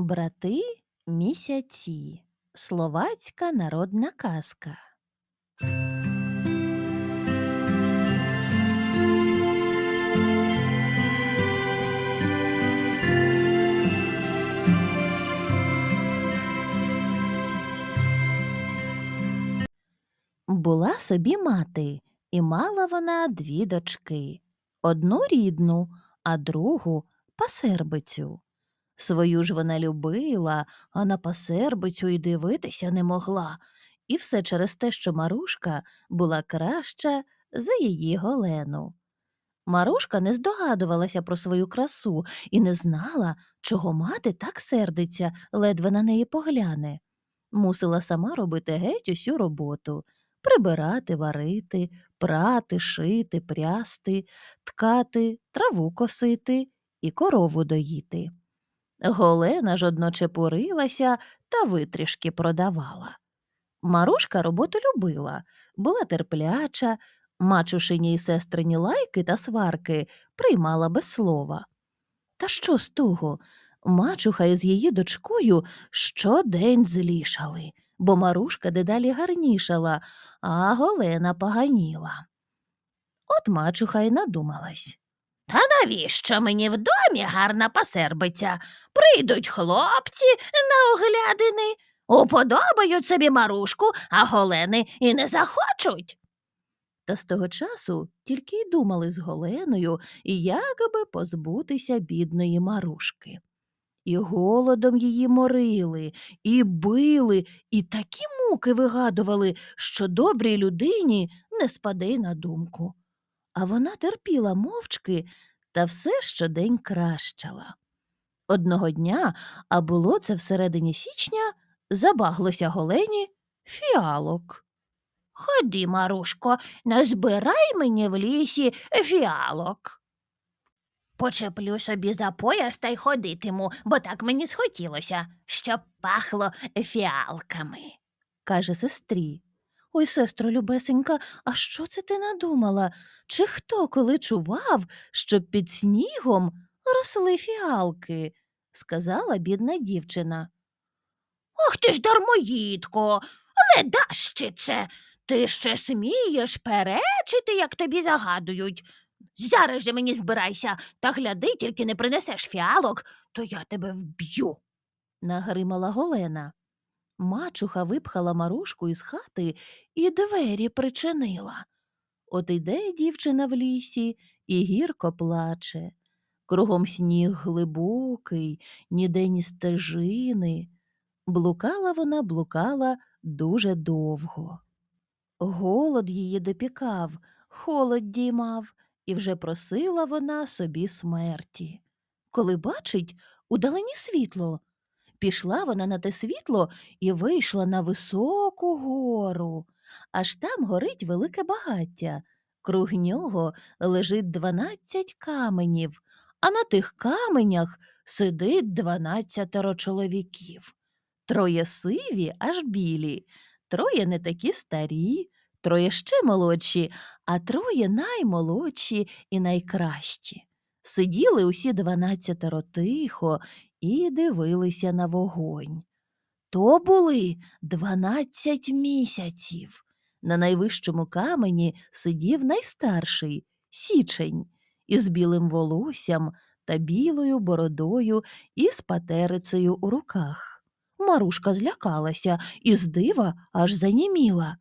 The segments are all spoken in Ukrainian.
Брати місяці. Словацька народна казка. Була собі мати, і мала вона дві дочки одну рідну, а другу пасербицю. Свою ж вона любила, а на пасербицю й дивитися не могла, і все через те, що Марушка була краща за її Голену. Марушка не здогадувалася про свою красу і не знала, чого мати так сердиться, ледве на неї погляне. Мусила сама робити геть усю роботу прибирати, варити, прати, шити, прясти, ткати, траву косити і корову доїти. Голена ж одно чепурилася та витрішки продавала. Марушка роботу любила, була терпляча, мачушині й сестрині лайки та сварки приймала без слова. Та що з того? Мачуха із її дочкою щодень злішали, бо Марушка дедалі гарнішала, а голена поганіла. От мачуха й надумалась. Та навіщо мені в домі гарна пасербиця? Прийдуть хлопці на оглядини, уподобають собі марушку, а голени і не захочуть. Та з того часу тільки й думали з голеною, як би позбутися бідної марушки. І голодом її морили, і били, і такі муки вигадували, що добрій людині не спаде на думку. А вона терпіла мовчки та все щодень кращала. Одного дня, а було це всередині січня, забаглося голені фіалок. Ході, Марушко, назбирай мені в лісі фіалок. Почеплю собі за пояс та й ходитиму, бо так мені схотілося, щоб пахло фіалками, каже сестрі. Ой, сестро любесенька, а що це ти надумала? Чи хто коли чував, щоб під снігом росли фіалки? сказала бідна дівчина. Ох ти ж дармоїдко, ледащице, ти ще смієш перечити, як тобі загадують. Зараз же мені збирайся, та гляди, тільки не принесеш фіалок, то я тебе вб'ю. нагримала Голена. Мачуха випхала Марушку із хати і двері причинила. От іде дівчина в лісі і гірко плаче. Кругом сніг глибокий, ніде ні стежини. Блукала вона, блукала дуже довго. Голод її допікав, холод діймав, і вже просила вона собі смерті. Коли бачить, удалені світло. Пішла вона на те світло і вийшла на високу гору. Аж там горить велике багаття. Круг нього лежить дванадцять каменів, а на тих каменях сидить дванадцятеро чоловіків. Троє сиві, аж білі, троє не такі старі, троє ще молодші, а троє наймолодші і найкращі. Сиділи усі дванадцятеро тихо і дивилися на вогонь. То були дванадцять місяців. На найвищому камені сидів найстарший січень із білим волоссям та білою бородою і з патерицею у руках. Марушка злякалася і з дива аж заніміла,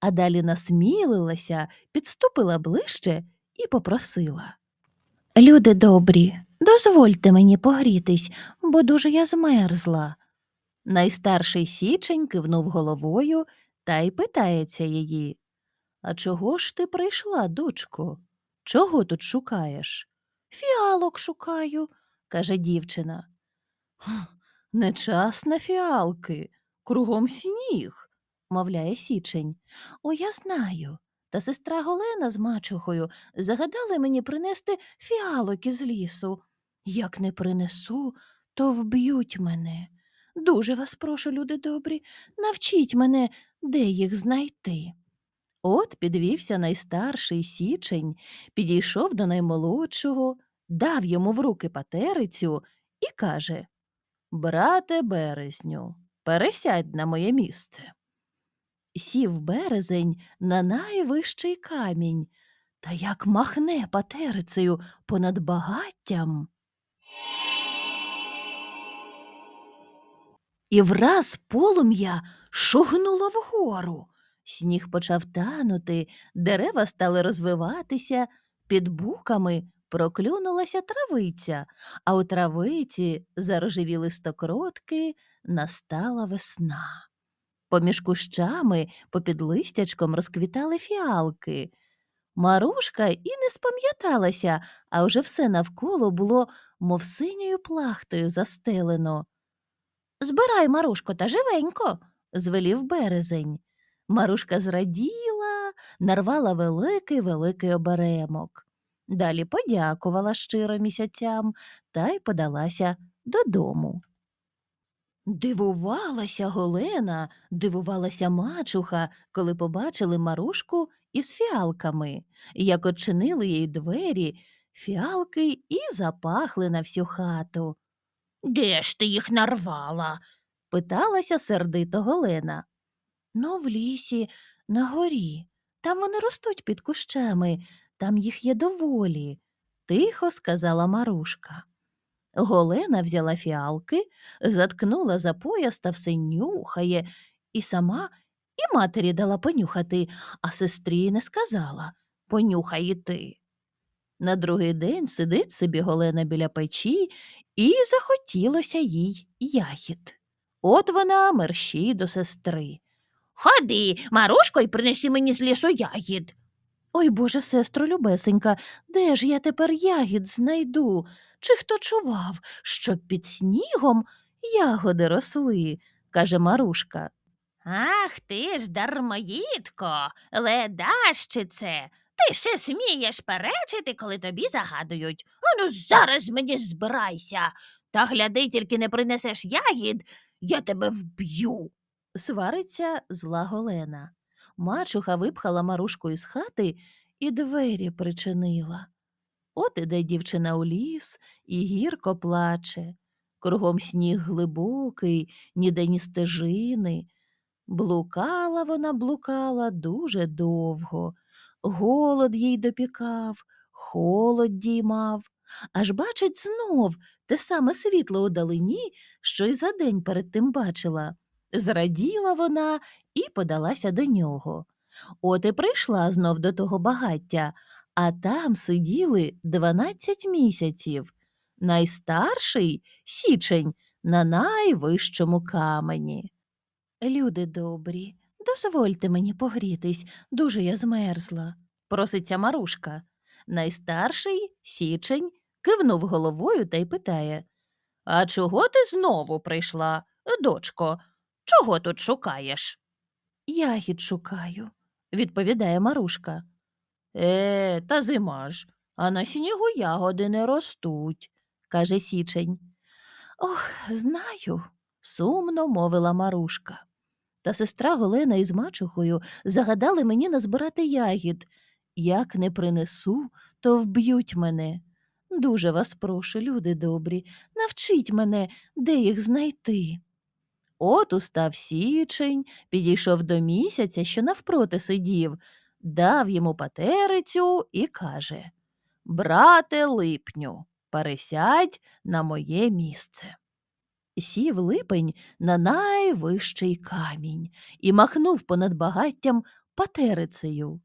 а далі насмілилася, підступила ближче і попросила. Люди добрі, дозвольте мені погрітись, бо дуже я змерзла. Найстарший січень кивнув головою та й питається її. А чого ж ти прийшла, дочко? Чого тут шукаєш? Фіалок шукаю, каже дівчина. «Х, Не час на фіалки, кругом сніг, мовляє січень. О, я знаю. Та сестра Голена з мачухою загадали мені принести фіалок із лісу. Як не принесу, то вб'ють мене. Дуже вас прошу, люди добрі, навчіть мене, де їх знайти. От підвівся найстарший січень, підійшов до наймолодшого, дав йому в руки патерицю і каже Брате березню, пересядь на моє місце. Сів березень на найвищий камінь, та як махне патерицею понад багаттям. І враз полум'я шугнуло вгору. Сніг почав танути, дерева стали розвиватися, під буками проклюнулася травиця, а у травиці зарожевіли стокротки, настала весна. Поміж кущами, попід листячком розквітали фіалки. Марушка і не спам'яталася, а вже все навколо було, мов синьою плахтою застелено. Збирай, Марушко, та живенько, звелів березень. Марушка зраділа, нарвала великий великий оберемок. Далі подякувала щиро місяцям та й подалася додому. Дивувалася Голена, дивувалася мачуха, коли побачили Марушку із фіалками. Як очинили їй двері, фіалки і запахли на всю хату. Де ж ти їх нарвала? питалася сердито Голена. Ну, в лісі, на горі. Там вони ростуть під кущами, там їх є доволі, тихо сказала Марушка. Голена взяла фіалки, заткнула за пояс та все нюхає, і сама і матері дала понюхати, а сестрі не сказала понюхай і ти. На другий день сидить собі Голена біля печі, і захотілося їй ягід. От вона мерщій до сестри. Ходи, Марушко, й принеси мені з лісу ягід. Ой, боже, сестро любесенька, де ж я тепер ягід знайду? Чи хто чував, щоб під снігом ягоди росли? каже Марушка. Ах ти ж, дармоїдко, ледащице, ти ще смієш перечити, коли тобі загадують. Ану, зараз мені збирайся. Та гляди, тільки не принесеш ягід, я тебе вб'ю. Свариться зла Голена. Мачуха випхала Марушку із хати і двері причинила. От іде дівчина у ліс і гірко плаче. Кругом сніг глибокий, ніде ні стежини. Блукала вона, блукала дуже довго. Голод їй допікав, холод діймав. Аж бачить знов те саме світло у далині, що й за день перед тим бачила. Зраділа вона і подалася до нього. От і прийшла знов до того багаття, а там сиділи дванадцять місяців. Найстарший січень на найвищому камені. Люди добрі, дозвольте мені погрітись, дуже я змерзла, проситься Марушка. Найстарший січень кивнув головою та й питає А чого ти знову прийшла, дочко? Чого тут шукаєш? Ягід шукаю, відповідає Марушка. Е, та зима ж, а на снігу ягоди не ростуть, каже січень. Ох, знаю, сумно мовила Марушка. Та сестра Голена із мачухою загадали мені назбирати ягід. Як не принесу, то вб'ють мене. Дуже вас прошу, люди добрі, навчіть мене, де їх знайти. От устав січень, підійшов до місяця, що навпроти сидів, дав йому патерицю і каже Брате липню, пересядь на моє місце. Сів липень на найвищий камінь і махнув понад багаттям патерицею.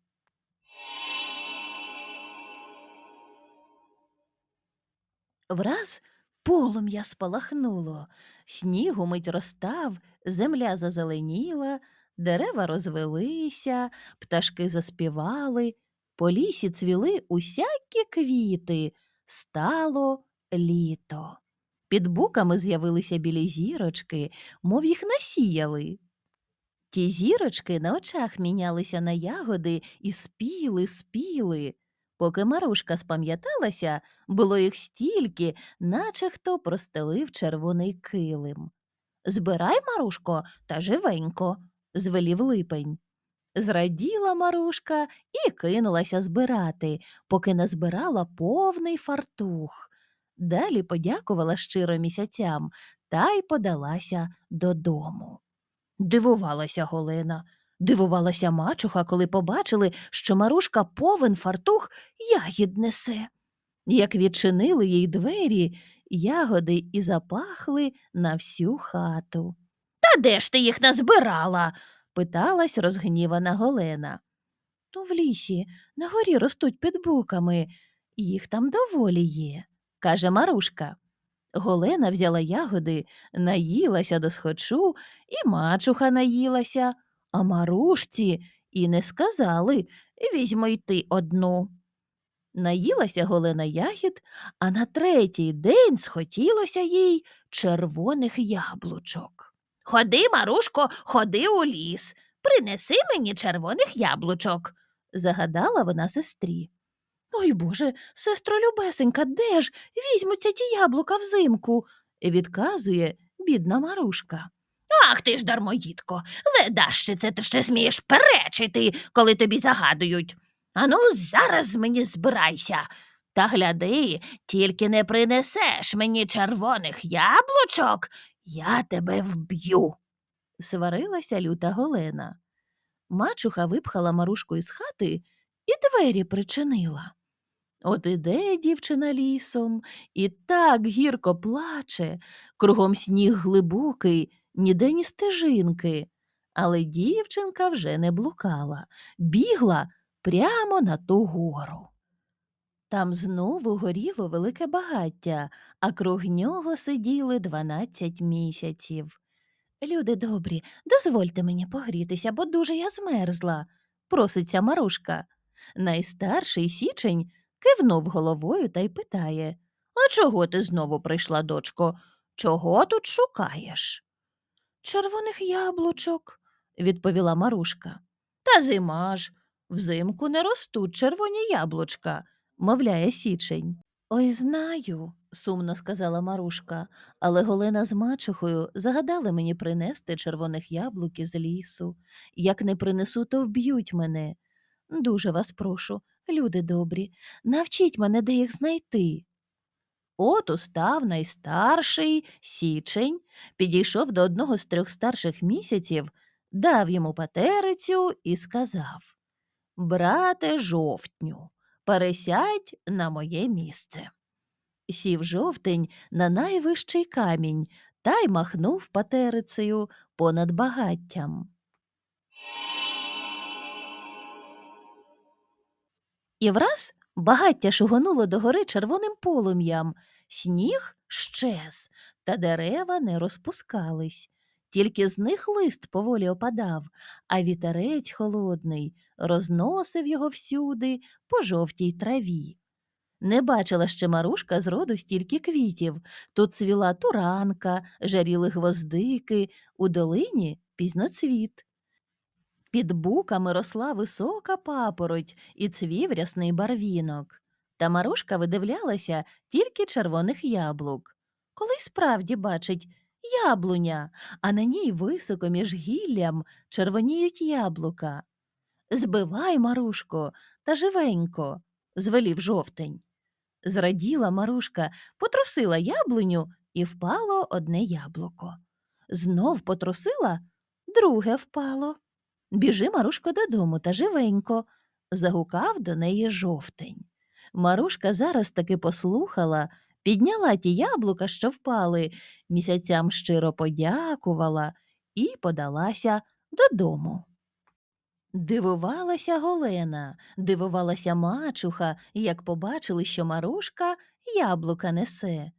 Враз полум'я спалахнуло, сніг умить розстав, земля зазеленіла, дерева розвелися, пташки заспівали, по лісі цвіли усякі квіти, стало літо. Під буками з'явилися білі зірочки, мов їх насіяли. Ті зірочки на очах мінялися на ягоди і спіли, спіли. Поки Марушка спам'яталася, було їх стільки, наче хто простелив червоний килим. Збирай, Марушко, та живенько, звелів липень. Зраділа Марушка і кинулася збирати, поки назбирала повний фартух. Далі подякувала щиро місяцям та й подалася додому. Дивувалася Голена, дивувалася мачуха, коли побачили, що Марушка повен фартух ягід несе. Як відчинили їй двері, ягоди і запахли на всю хату. Та де ж ти їх назбирала? питалась розгнівана Голена. То в лісі на горі ростуть під буками, їх там доволі є, каже Марушка. Голена взяла ягоди, наїлася до схочу, і мачуха наїлася, а Марушці і не сказали візьми й ти одну. Наїлася Голена ягід, а на третій день схотілося їй червоних яблучок. Ходи, Марушко, ходи у ліс, принеси мені червоних яблучок, загадала вона сестрі. Ой Боже, сестро любесенька, де ж візьмуться ті яблука взимку? відказує бідна Марушка. Ах ти ж, дармоїдко, ледаще це ти ще смієш перечити, коли тобі загадують. Ану, зараз мені збирайся. Та гляди, тільки не принесеш мені червоних яблучок, я тебе вб'ю. Сварилася люта Голена. Мачуха випхала Марушку із хати і двері причинила. От іде дівчина лісом і так гірко плаче, кругом сніг глибокий, ніде ні стежинки. Але дівчинка вже не блукала, бігла прямо на ту гору. Там знову горіло велике багаття, а круг нього сиділи дванадцять місяців. Люди добрі, дозвольте мені погрітися, бо дуже я змерзла, проситься Марушка. Найстарший січень кивнув головою та й питає А чого ти знову прийшла, дочко? Чого тут шукаєш? Червоних яблучок, відповіла Марушка. Та зима ж. Взимку не ростуть червоні яблучка, мовляє січень. Ой, знаю, сумно сказала Марушка, але Голена з мачухою загадали мені принести червоних яблук із лісу. Як не принесу, то вб'ють мене. Дуже вас прошу, люди добрі, навчіть мене, де їх знайти. От устав найстарший січень, підійшов до одного з трьох старших місяців, дав йому патерицю і сказав Брате жовтню, пересядь на моє місце. Сів жовтень на найвищий камінь та й махнув патерицею понад багаттям. І враз багаття шугонуло догори червоним полум'ям, сніг щез, та дерева не розпускались. Тільки з них лист поволі опадав, а вітерець холодний розносив його всюди по жовтій траві. Не бачила ще Марушка зроду стільки квітів. Тут цвіла туранка, жаріли гвоздики, у долині пізноцвіт. Під буками росла висока папороть і цвів рясний барвінок. Та Марушка видивлялася тільки червоних яблук. Коли справді бачить яблуня, а на ній високо між гіллям червоніють яблука. Збивай, Марушко, та живенько, звелів жовтень. Зраділа Марушка, потрусила яблуню і впало одне яблуко. Знов потрусила, друге впало. Біжи, Марушко, додому та живенько, загукав до неї жовтень. Марушка зараз таки послухала, підняла ті яблука, що впали, місяцям щиро подякувала і подалася додому. Дивувалася Голена, дивувалася мачуха, як побачили, що Марушка яблука несе.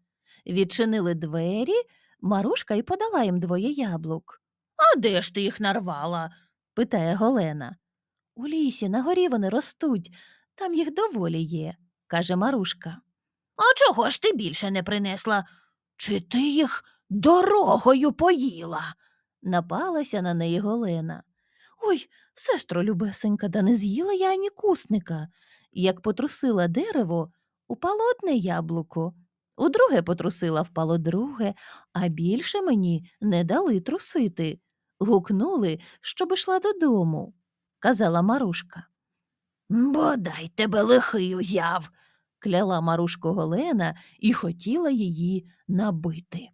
Відчинили двері, Марушка й подала їм двоє яблук. А де ж ти їх нарвала? Питає Голена. У лісі на горі вони ростуть, там їх доволі є, каже Марушка. А чого ж ти більше не принесла? Чи ти їх дорогою поїла? напалася на неї Голена. Ой, сестро любесенька, да не з'їла я ані кусника. Як потрусила дерево, упало одне яблуко. У друге потрусила, впало друге, а більше мені не дали трусити. Гукнули, щоб ішла додому, казала Марушка. Бодай тебе лихий узяв, кляла Марушко Голена і хотіла її набити.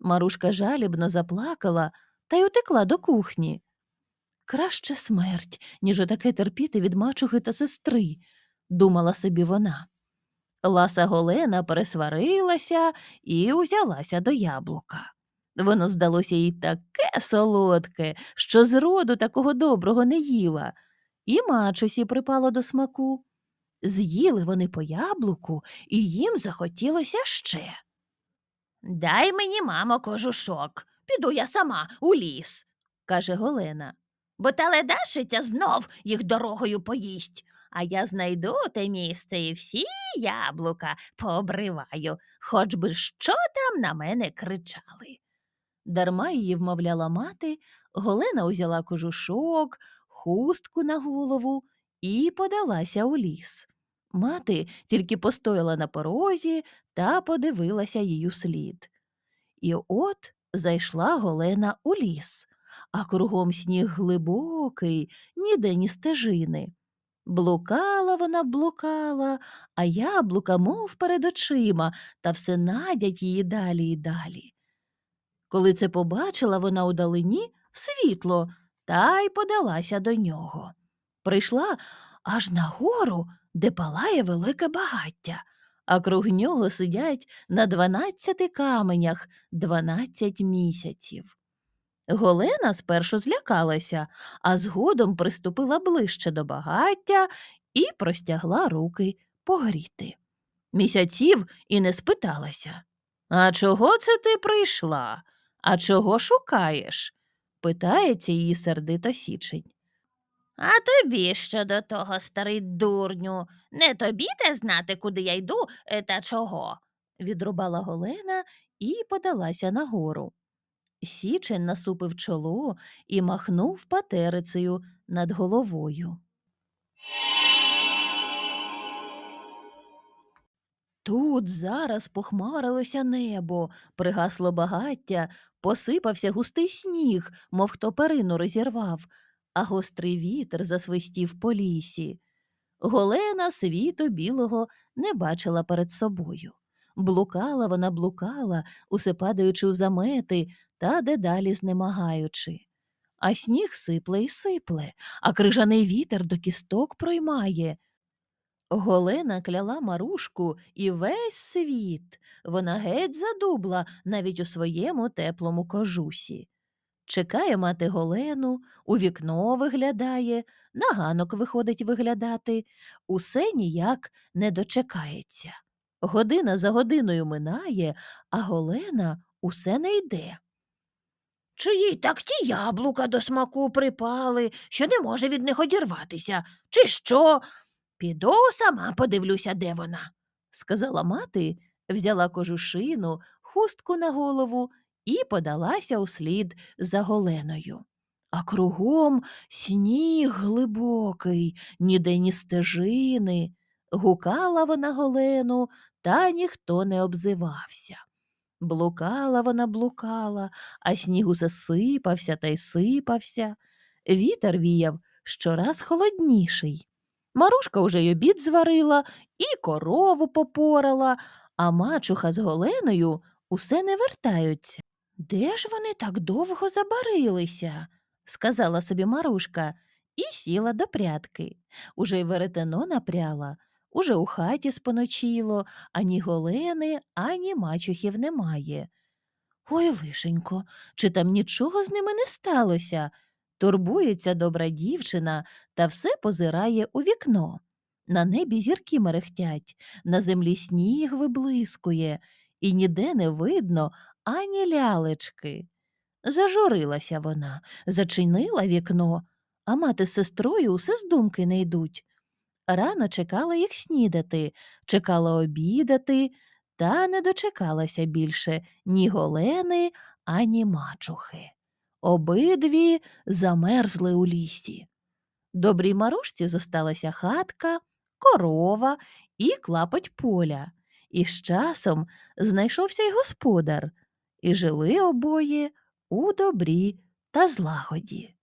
Марушка жалібно заплакала та й утекла до кухні. Краще смерть, ніж отаке терпіти від мачухи та сестри, думала собі вона. Ласа Голена пересварилася і узялася до яблука. Воно здалося їй таке солодке, що зроду такого доброго не їла, і мачусі припало до смаку. З'їли вони по яблуку, і їм захотілося ще. Дай мені, мамо, кожушок, піду я сама у ліс, каже Голена. Бо теледашиця знов їх дорогою поїсть, а я знайду те місце і всі яблука пообриваю, хоч би що там на мене кричали. Дарма її вмовляла мати, Голена узяла кожушок, хустку на голову і подалася у ліс. Мати тільки постояла на порозі та подивилася їй слід. І от зайшла Голена у ліс, а кругом сніг глибокий, ніде ні стежини. Блукала вона, блукала, а яблука, мов перед очима, та все надять її далі й далі. Коли це побачила вона удалині світло та й подалася до нього. Прийшла аж на гору, де палає велике багаття, а круг нього сидять на дванадцяти каменях дванадцять місяців. Голена спершу злякалася, а згодом приступила ближче до багаття і простягла руки погріти. Місяців і не спиталася. А чого це ти прийшла? А чого шукаєш? питається її сердито січень. А тобі що до того, старий дурню? Не тобі те знати, куди я йду е, та чого? відрубала Голена і подалася нагору. Січень насупив чоло і махнув патерицею над головою. Тут зараз похмарилося небо, пригасло багаття, посипався густий сніг, мов хто перину розірвав, а гострий вітер засвистів по лісі. Голена світу білого не бачила перед собою. Блукала вона блукала, усе падаючи у замети та дедалі знемагаючи. А сніг сипле й сипле, а крижаний вітер до кісток проймає. Голена кляла Марушку і весь світ. Вона геть задубла навіть у своєму теплому кожусі. Чекає мати Голену, у вікно виглядає, на ганок виходить виглядати, усе ніяк не дочекається. Година за годиною минає, а Голена усе не йде. Чи їй так ті яблука до смаку припали, що не може від них одірватися, чи що? Піду сама подивлюся, де вона, сказала мати, взяла кожушину, хустку на голову і подалася услід за голеною. А кругом сніг глибокий, ніде ні стежини. Гукала вона голену, та ніхто не обзивався. Блукала вона блукала, а сніг усе сипався та й сипався. Вітер віяв щораз холодніший. Марушка уже й обід зварила, і корову попорала, а мачуха з голеною усе не вертаються. Де ж вони так довго забарилися? сказала собі Марушка і сіла до прядки. Уже й веретено напряла, уже у хаті споночило, ані голени, ані мачухів немає. Ой, лишенько, чи там нічого з ними не сталося? Турбується добра дівчина та все позирає у вікно. На небі зірки мерехтять, на землі сніг виблискує, і ніде не видно ані лялечки. Зажурилася вона, зачинила вікно, а мати з сестрою усе з думки не йдуть. Рано чекала їх снідати, чекала обідати, та не дочекалася більше ні голени, ані мачухи. Обидві замерзли у лісі. Добрій Марушці зосталася хатка, корова і клапоть поля. І з часом знайшовся й господар, і жили обоє у добрі та злагоді.